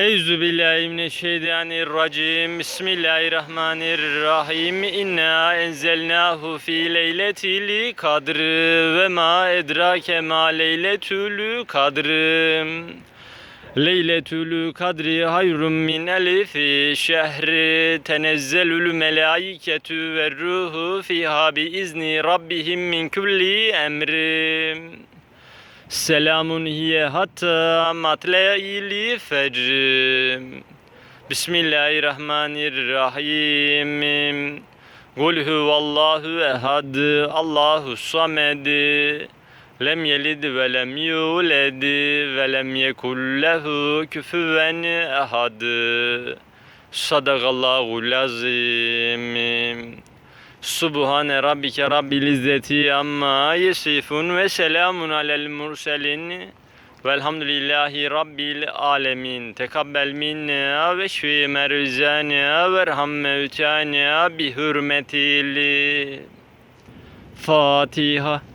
Eyzu billahi mineşşeytanirracim. Bismillahirrahmanirrahim. İnna enzelnahu fi leyletil kadr ve ma edrake ma leyletül kadr. Leyletül kadri hayrun min elifi şehri tenezzelül melaiketü ve ruhu fiha bi izni rabbihim min kulli emrim. Selamun hiye hatta matle'il fecr. Bismillahirrahmanirrahim. Kul huvallahu ehad. Allahu samed. Lem yelid ve lem yuled ve lem yekul lehu küfüven ehad. Sadakallahul azim. Subhane rabbike rabbil izzeti amma yesifun ve selamun alel murselin velhamdülillahi rabbil alemin. Tekabbel minna ve şfi merzana ve erham mevtana bi hürmetil Fatiha.